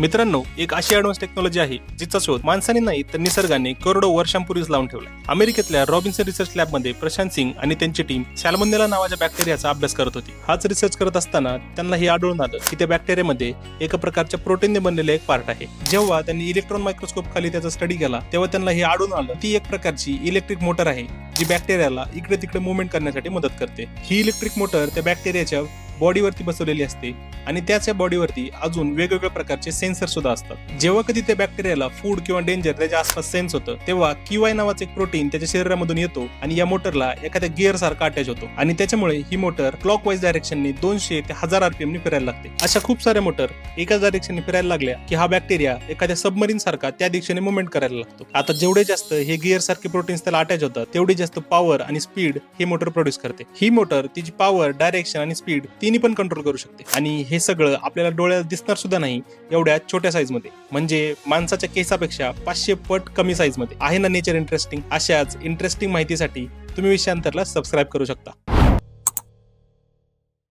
मित्रांनो एक अशी ऍडव्हान्स टेक्नॉलॉजी आहे जिचा शोध माणसाने नाही तर निसर्गाने करोडो वर्षांपूर्वीच लावून ठेवला अमेरिकेतल्या रॉबिन्सन रिसर्च लॅबमध्ये प्रशांत सिंग आणि त्यांची टीम सॅल्मोनेला नावाच्या बॅक्टेरियाचा अभ्यास करत होती. हाच रिसर्च करत असताना त्यांना हे आढळून आलं की त्या बॅक्टेरियामध्ये एका प्रकारच्या प्रोटीनने बनलेले एक पार्ट आहे. जेव्हा त्यांनी इलेक्ट्रॉन मायक्रोस्कोप खाली त्याचा स्टडी केला तेव्हा त्यांना हे आढळून आलं ती एक प्रकारची इलेक्ट्रिक मोटर आहे जी बॅक्टेरियाला इकडे तिकडे मुवमेंट करण्यासाठी मदत करते. ही इलेक्ट्रिक मोटर त्या बॅक्टेरियाच्या बॉडीवरती बसवलेली असते आणि त्याच या बॉडीवरती अजून वेगवेगळ्या प्रकारचे सेन्सर सुद्धा असतात. जेव्हा कधी त्या बॅक्टेरियाला फूड किंवा डेंजर त्याच्या आसपास सेन्स होतं तेव्हा किवाय नावाचं एक प्रोटीन त्याच्या शरीरामधून येतो आणि या मोटरला एखाद्या गिअर सारखा अटॅच होतो आणि त्याच्यामुळे ही मोटर क्लॉक वाईज डायरेक्शनने दोनशे ते हजार आरपीएम फिरायला लागते. अशा खूप साऱ्या मोटर एकाच डायरेक्शनने फिरायला लागल्या की हा बॅक्टेरिया एखाद्या सबमरीन सारखा त्या दिशेने मुवमेंट करायला लागतो. आता जेवढे जास्त हे गिअर सारखे प्रोटीन्स त्याला अटॅच होतात तेवढी जास्त पॉवर आणि स्पीड ही मोटर प्रोड्यूस करते. ही मोटर तिची पॉवर डायरेक्शन आणि स्पीड तीन तिन्ही पण कंट्रोल करू शकते. आणि हे सगळं आपल्याला डोळ्यात दिसणार सुद्धा नाही एवढ्या छोट्या साईजमध्ये. म्हणजे माणसाच्या केसापेक्षा पाचशे पट कमी साईजमध्ये. आहे ना नेचर इंटरेस्टिंग अशाच इंटरेस्टिंग माहितीसाठी तुम्ही विषयांतरला सबस्क्राईब करू शकता.